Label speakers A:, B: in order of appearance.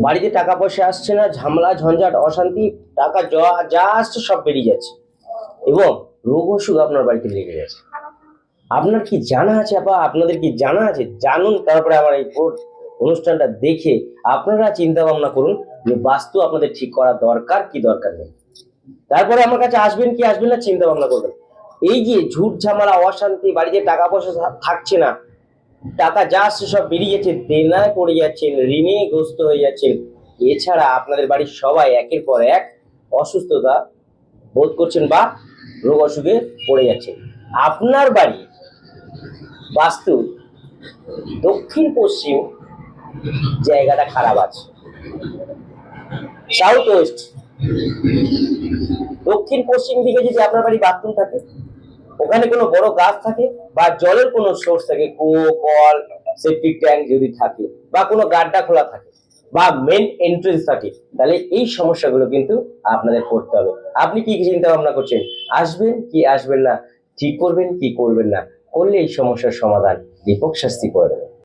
A: বাড়িতে টাকা পয়সা আসছে না, ঝামেলা, ঝঞ্ঝাট, অশান্তি, টাকা যা যা আসছে সব বেরিয়ে যাচ্ছে। এবং রোগ অসুখ আপনার বাড়িতে লেগে গেছে। আপনার কি জানা আছে বা আপনাদের কি জানা আছে? জানুন, তারপরে আমার এই অনুষ্ঠানটা দেখে আপনারা চিন্তা ভাবনা করুন যে বাস্তু আপনাদের ঠিক করা দরকার, কি দরকার নেই। তারপরে আমার কাছে আসবেন কি আসবেন না চিন্তা ভাবনা করবেন। এই যে ঝুট ঝামেলা, অশান্তি, বাড়িতে টাকা পয়সা থাকছে না টাকা যা আসছে সব বেরিয়ে যাচ্ছে দেনায় পড়ে যাচ্ছেন ঋণে গ্রস্ত হয়ে যাচ্ছেন এছাড়া আপনাদের বাড়ির সবাই একের পর এক অসুস্থতা বোধ করছেন বা রোগ অসুখে পড়ে যাচ্ছেন আপনার বাড়ি বাস্তু দক্ষিণ পশ্চিম জায়গাটা খারাপ আছে। সাউথ ওয়েস্ট দক্ষিণ পশ্চিম দিকে যদি আপনার বাড়ি বাথরুম থাকে ওখানে কোনো বড় গাছ থাকে বা জলের কোনো সোর্স থাকে, কুয়ো, কল সেপটিক ট্যাঙ্ক যদি থাকে বা কোনো গাড্ডা খোলা থাকে বা মেন এন্ট্রেন্স থাকে, তাহলে এই সমস্যাগুলো কিন্তু আপনাদের করতে হবে। আপনি কি কি চিন্তা ভাবনা করছেন? আসবেন কি আসবেন না? ঠিক করবেন কি করবেন না? করলে এই সমস্যার সমাধান দীপক শাস্তি করে দেবে